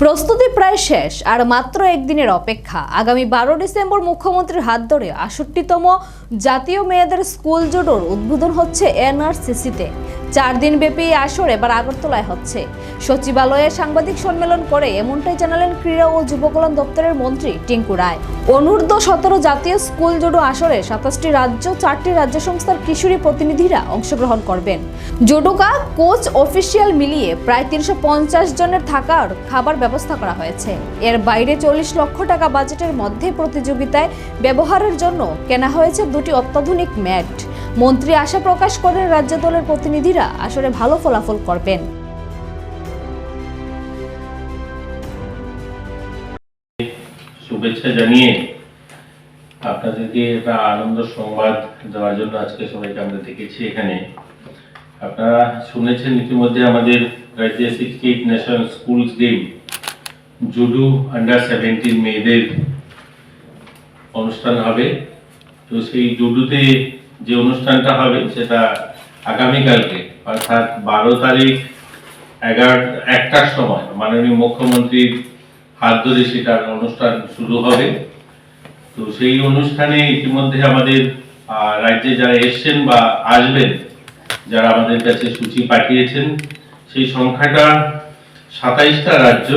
প্রস্তুতি প্রায় শেষ, আর মাত্র একদিনের অপেক্ষা। আগামী বারো ডিসেম্বর মুখ্যমন্ত্রীর হাত ধরে আষট্টিতম জাতীয় মেয়েদের স্কুল জোডোর উদ্বোধন হচ্ছে এনআরসিসিতে। চার দিন ব্যাপী আসর এবার আগরতলায় হচ্ছে। সচিবালয়ে সাংবাদিক সম্মেলন করে এমনটাই জানালেন ক্রীড়া ও যুব কল্যাণ দপ্তরের মন্ত্রী টিঙ্কু রায়। অনূর্ধ্ব সতেরো জাতীয় স্কুল জোডো আসরে সাতাশটি রাজ্য, চারটি রাজ্য সংস্থার কিশোরী প্রতিনিধিরা অংশগ্রহণ করবেন। জোডোকা কোচ অফিসিয়াল মিলিয়ে প্রায় তিনশো পঞ্চাশ জনের থাকার খাবার ব্যবস্থা করা হয়েছে। এর বাইরে চল্লিশ লক্ষ টাকা বাজেটের মধ্যে প্রতিযোগিতায় ব্যবহারের জন্য কেনা হয়েছে দুটি অত্যাধুনিক ম্যাট। মন্ত্রী আশা প্রকাশ করেন রাজ্য দলের প্রতিনিধিরা আসলে ভালো ফলাফল করবেন। শুভেচ্ছা জানিয়ে আপনাদেরকে একটা আনন্দ সংবাদ দেওয়ার জন্য আজকে সবাইকে আমরা দেখেছি এখানে। আপনারা শুনেছেন ইতিমধ্যে আমাদের রাজ্যে sixty eight national schools game judo under seventeen মেয়েদের অনুষ্ঠান হবে। তো সেই জুডুতে যে অনুষ্ঠানটা হবে সেটা আগামীকালকে, অর্থাৎ বারো তারিখ এগারো, একটার সময় মাননীয় মুখ্যমন্ত্রীর হাত ধরে সেটার অনুষ্ঠান শুরু হবে। তো সেই অনুষ্ঠানে ইতিমধ্যে আমাদের রাজ্যে যারা এসছেন বা আসবেন, যারা আমাদের কাছে সূচি পাঠিয়েছেন, সেই সংখ্যাটা সাতাইশটা রাজ্য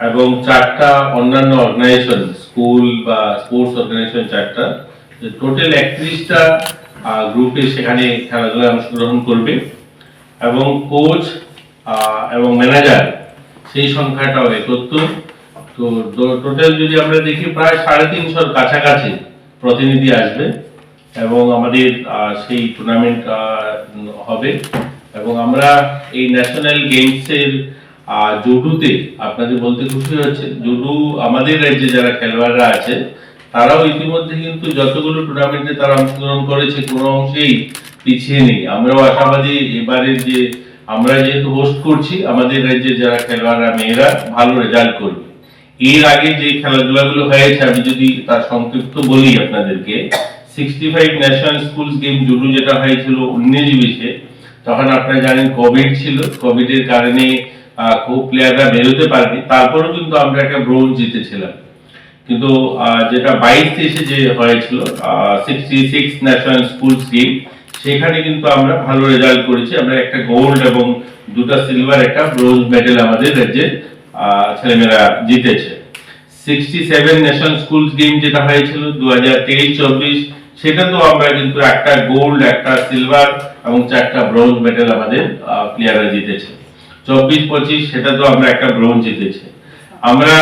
এবং চারটা অন্যান্য অর্গানাইজেশন স্কুল বা স্পোর্টস অর্গানাইজেশন চারটা। টোটাল একত্রিশটা গ্রুপে সেখানে খেলাধুলায় অংশগ্রহণ করবে এবং কোচ এবং ম্যানেজার সেই সংখ্যাটাও একত্র। তো টোটাল যদি আমরা দেখি প্রায় সাড়ে তিনশোর কাছাকাছি প্রতিনিধি আসবে এবং আমাদের সেই টুর্নামেন্ট হবে। এবং আমরা এই ন্যাশনাল গেমসের জুডুতে আপনাদের বলতে খুশি হচ্ছে জুডু আমাদের রাজ্যে যারা খেলোয়াড়রা আছে তারাও ইতিমধ্যে কিন্তু যতগুলো টুর্নামেন্টে তারা অংশগ্রহণ করেছে, কোনো অংশেই পিছিয়ে নেই। আমরাও আশাবাদী এবারের যে আমরা যেহেতু হোস্ট করছি, আমাদের রাজ্যে যারা খেলোয়াড়রা, মেয়েরা ভালো রেজাল্ট করবে। এর আগে যে খেলাধুলাগুলো হয়েছে, আমি যদি তার সংক্ষিপ্ত বলি আপনাদেরকে sixty five national schools game judo যেটা হয়েছিল উনিশ তখন আপনারা জানেন কোভিড ছিল। কোভিড এর কারণে খুব প্লেয়াররা বেরোতে পারেনি। তারপরেও কিন্তু আমরা একটা ব্রোঞ্জ জিতেছিলাম। কিন্তু যেটা বাইশ তেইশে যে হয়েছিল sixty six national schools game সেখানে কিন্তু আমরা ভালো রেজাল্ট করেছি। আমরা একটা গোল্ড এবং দুটা সিলভার একটা ব্রোঞ্জ মেডেল আমাদের রাজ্যে আহ, ছেলেমেয়েরা জিতেছে। Sixty seven national schools game যেটা হয়েছিল দু হাজার তেইশ চব্বিশ সেটা তো আমরা কিন্তু একটা গোল্ড একটা সিলভার এবং চারটা ব্রোঞ্জ মেডেল আমাদের প্লেয়াররা জিতেছে। চব্বিশ পঁচিশ সেটা তো আমরা একটা ব্রোঞ্জ জিতেছি। আমরা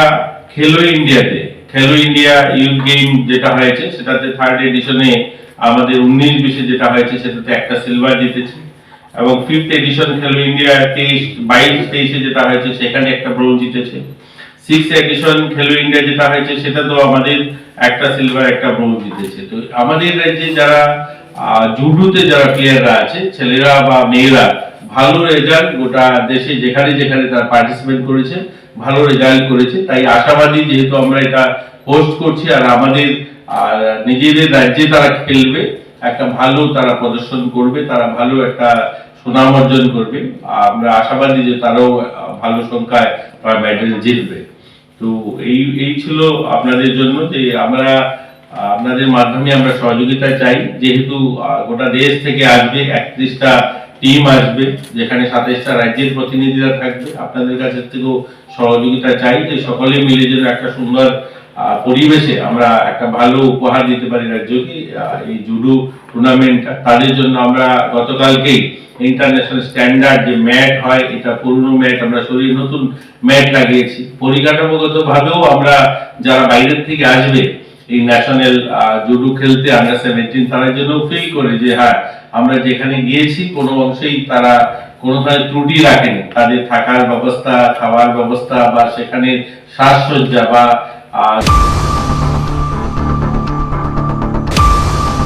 খেলো ইন্ডিয়াতে। খেলো ইন্ডিয়া ইউথ গেম যেটা হয়েছে, সেটাতে থার্ড এডিশনে আমাদের উনিশ বিশে যেটা হয়েছে, সেটাতে একটা সিলভার জিতেছে। এবং ফিফথ এডিশন খেলো ইন্ডিয়া তেইশ, বাইশ তেইশে যেটা হয়েছে, সেখানে একটা ব্রোঞ্জ জিতেছে। সিক্স এডিশন খেলো ইন্ডিয়া যেটা হয়েছে সেটা তো আমাদের একটা সিলভার একটা ব্রোঞ্জ জিতেছে। তো আমাদের রাজ্যে যারা জুডোতে যারা প্লেয়াররা আছে, ছেলেরা বা মেয়েরা ভালো রেজাল্ট গোটা দেশে যেখানে যেখানে তারা পার্টিসিপেট করেছে, ভালো রেজাল্ট করেছে। তাই আশাবাদী যেহেতু আমরা এটা হোস্ট করছি আর আমাদের নিজেদের রাজ্যে তারা খেলবে, একটা ভালো তারা প্রদর্শন করবে, তারা ভালো একটা সুনাম অর্জন করবে। আমরা আশাবাদী যে তারাও ভালো সংখ্যায় তারা মেডেল জিতবে। তো এই এই ছিল আপনাদের জন্য যে আমরা আপনাদের মাধ্যমে আমরা সহযোগিতা চাই। যেহেতু গোটা দেশ থেকে আসবে একত্রিশটা টিম আসবে, যেখানে সাতাইশটা রাজ্যের প্রতিনিধিরা থাকবে। আপনাদের কাছে থেকেও সহযোগিতা চাই যে সকলে মিলে যেন একটা সুন্দর পরিবেশে আমরা একটা ভালো উপহার দিতে পারি রাজ্যকে এই জুডো টুর্নামেন্টটা তাদের জন্য আমরা গতকালকেই ইন্টারন্যাশনাল স্ট্যান্ডার্ড যে ম্যাট হয়, এটা পুরনো ম্যাট, আমরা সরিয়ে নতুন ম্যাট লাগিয়েছি। পরিকাঠামোগত ভাবেও আমরা যারা বাইরের থেকে আসবে এই ন্যাশনাল জুডো খেলতে আন্ডার সেভেন্টিন তারা যেন ফিল করে যে হ্যাঁ আমরা যেখানে গিয়েছি কোনো অংশেই তারা কোনো ধরনের ত্রুটি রাখেনি। তাদের থাকার ব্যবস্থা, খাওয়ার ব্যবস্থা বা সেখানে সাজসজ্জা বা